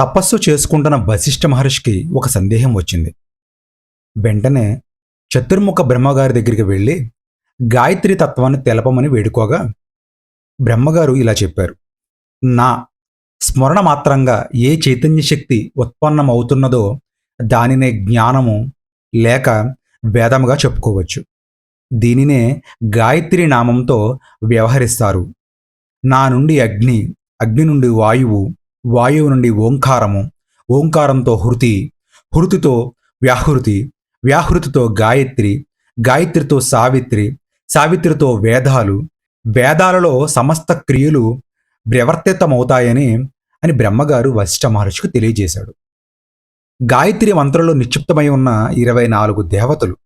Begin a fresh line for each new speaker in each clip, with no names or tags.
తపస్సు చేసుకుంటున్న వశిష్ఠ మహర్షికి ఒక సందేహం వచ్చింది. వెంటనే చతుర్ముఖ బ్రహ్మగారి దగ్గరికి వెళ్ళి గాయత్రి తత్వాన్ని తెలపమని వేడుకోగా బ్రహ్మగారు ఇలా చెప్పారు. నా స్మరణ మాత్రంగా ఏ చైతన్య శక్తి ఉత్పన్నమవుతున్నదో దానినే జ్ఞానము లేక వేదముగా చెప్పుకోవచ్చు. దీనినే గాయత్రి నామంతో వ్యవహరిస్తారు. నా నుండి అగ్ని అగ్ని నుండి వాయువు వాయువు నుండి ఓంకారము ఓంకారంతో హృతి హృతితో వ్యాహృతి వ్యాహృతితో గాయత్రి గాయత్రితో సావిత్రి సావిత్రితో వేదాలు వేదాలలో సమస్త క్రియలు ప్రవర్తితమవుతాయని అని బ్రహ్మగారు వశిష్ఠ మహర్షికి తెలియజేశాడు. గాయత్రి మంత్రంలో నిక్షిప్తమై ఉన్న ఇరవై నాలుగు దేవతలు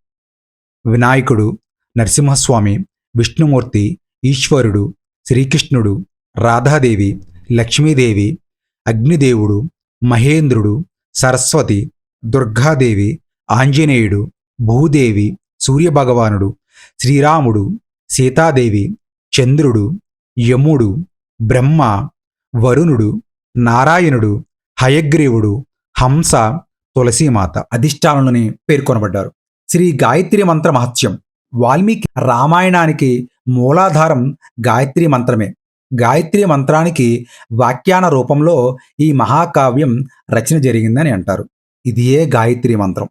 వినాయకుడు నరసింహస్వామి విష్ణుమూర్తి ఈశ్వరుడు శ్రీకృష్ణుడు రాధాదేవి లక్ష్మీదేవి అగ్నిదేవుడు మహేంద్రుడు సరస్వతి దుర్గాదేవి ఆంజనేయుడు భూదేవి సూర్యభగవానుడు శ్రీరాముడు సీతాదేవి చంద్రుడు యముడు బ్రహ్మ వరుణుడు నారాయణుడు హయగ్రీవుడు హంస తులసీమాత అధిష్టానులని పేర్కొనబడ్డారు. శ్రీ గాయత్రి మంత్ర మహత్యం వాల్మీకి రామాయణానికి మూలాధారం గాయత్రి మంత్రమే. గాయత్రి మంత్రానికి వాక్యాన రూపంలో ఈ మహాకావ్యం రచన జరిగిందని అంటారు. ఇదియే గాయత్రి మంత్రం.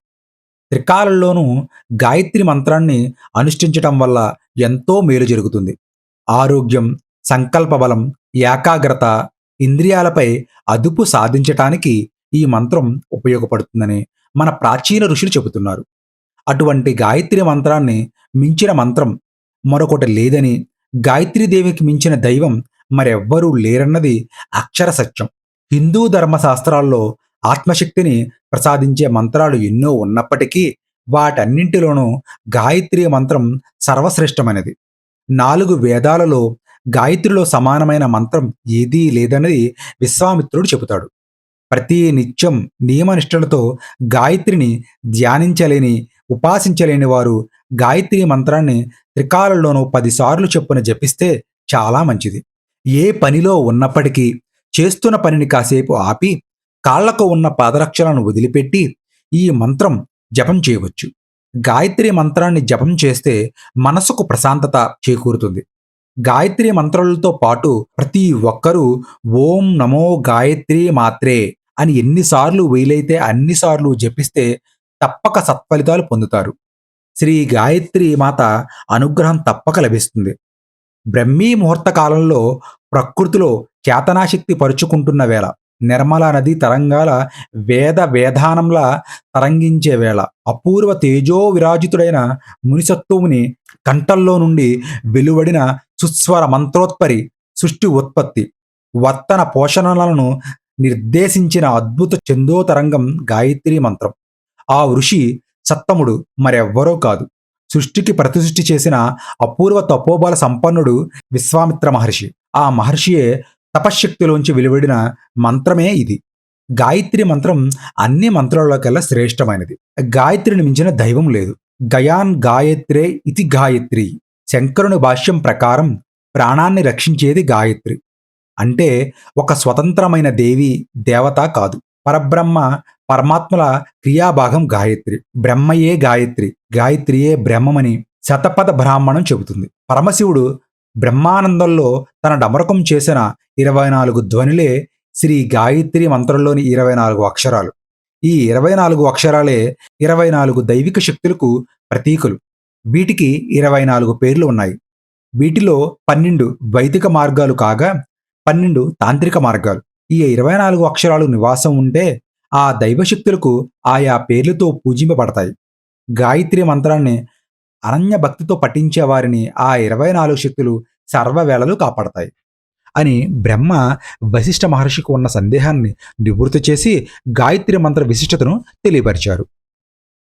త్రికాలంలోనూ గాయత్రి మంత్రాన్ని అనుష్ఠించటం వల్ల ఎంతో మేలు జరుగుతుంది. ఆరోగ్యం సంకల్ప బలం ఏకాగ్రత ఇంద్రియాలపై అదుపు సాధించటానికి ఈ మంత్రం ఉపయోగపడుతుందని మన ప్రాచీన ఋషులు చెబుతున్నారు. అటువంటి గాయత్రి మంత్రాన్ని మించిన మంత్రం మరొకటి లేదని గాయత్రీదేవికి మించిన దైవం మరెవ్వరూ లేరన్నది అక్షర సత్యం. హిందూ ధర్మశాస్త్రాల్లో ఆత్మశక్తిని ప్రసాదించే మంత్రాలు ఎన్నో ఉన్నప్పటికీ వాటన్నింటిలోనూ గాయత్రి మంత్రం సర్వశ్రేష్టమైనది. నాలుగు వేదాలలో గాయత్రిలో సమానమైన మంత్రం ఏదీ లేదన్నది విశ్వామిత్రుడు చెబుతాడు. ప్రతి నిత్యం నియమనిష్టలతో గాయత్రిని ధ్యానించలేని ఉపాసించలేని వారు గాయత్రి మంత్రాన్ని త్రికాలలోనూ పదిసార్లు చొప్పున జపిస్తే చాలా మంచిది. ఏ పనిలో ఉన్నప్పటికీ చేస్తున్న పనిని కాసేపు ఆపి కాళ్ళకు ఉన్న పాదరక్షలను వదిలిపెట్టి ఈ మంత్రం జపం చేయవచ్చు. గాయత్రి మంత్రాన్ని జపం చేస్తే మనసుకు ప్రశాంతత చేకూరుతుంది. గాయత్రి మంత్రాలతో పాటు ప్రతి ఒక్కరూ ఓం నమో గాయత్రి మాత్రే అని ఎన్నిసార్లు వీలైతే అన్నిసార్లు జపిస్తే తప్పక సత్ఫలితాలు పొందుతారు. శ్రీ గాయత్రి మాత అనుగ్రహం తప్పక లభిస్తుంది. బ్రహ్మీ ముహూర్త కాలంలో ప్రకృతిలో చేతనాశక్తి పరుచుకుంటున్న వేళ నిర్మలా నది తరంగాల వేద వేదానంలా తరంగించే వేళ అపూర్వ తేజో విరాజితుడైన మునిసత్తువుని కంఠల్లో నుండి వెలువడిన సుస్వర మంత్రోత్పరి సృష్టి ఉత్పత్తి వర్తన పోషణలను నిర్దేశించిన అద్భుత చందో తరంగం గాయత్రి మంత్రం. ఆ ఋషి సత్తముడు మరెవ్వరో కాదు. సృష్టికి ప్రతిసృష్టి చేసిన అపూర్వ తపోబల సంపన్నుడు విశ్వామిత్ర మహర్షి. ఆ మహర్షియే తపశ్శక్తిలోంచి వెలువడిన మంత్రమే ఇది. గాయత్రి మంత్రం అన్ని మంత్రాలకల్లా శ్రేష్టమైనది. గాయత్రిని మించిన దైవం లేదు. గయాన్ గాయత్రే ఇది గాయత్రి. శంకరుని భాష్యం ప్రకారం ప్రాణాన్ని రక్షించేది గాయత్రి. అంటే ఒక స్వతంత్రమైన దేవి దేవత కాదు. పరబ్రహ్మ పరమాత్మల క్రియాభాగం గాయత్రి. బ్రహ్మయే గాయత్రి. గాయత్రియే బ్రహ్మమని శతపథ బ్రాహ్మణం చెబుతుంది. పరమశివుడు బ్రహ్మానందంలో తన డమరకం చేసిన ఇరవై నాలుగు ధ్వనులే శ్రీ గాయత్రి మంత్రంలోని ఇరవై నాలుగు అక్షరాలు. ఈ ఇరవై నాలుగు అక్షరాలే ఇరవై నాలుగు దైవిక శక్తులకు ప్రతీకలు. వీటికి ఇరవై నాలుగు పేర్లు ఉన్నాయి. వీటిలో పన్నెండు వైదిక మార్గాలు కాగా పన్నెండు తాంత్రిక మార్గాలు. ఈ ఇరవై నాలుగు అక్షరాలు నివాసం ఉంటే ఆ దైవశక్తులకు ఆయా పేర్లతో పూజింపబడతాయి. గాయత్రి మంత్రాన్ని అనన్య భక్తితో పఠించే వారిని ఆ ఇరవై నాలుగు శక్తులు సర్వవేళలు కాపాడతాయి అని బ్రహ్మ వశిష్ఠ మహర్షికి ఉన్న సందేహాన్ని నివృత్తి చేసి గాయత్రి మంత్ర విశిష్టతను తెలియపరిచారు.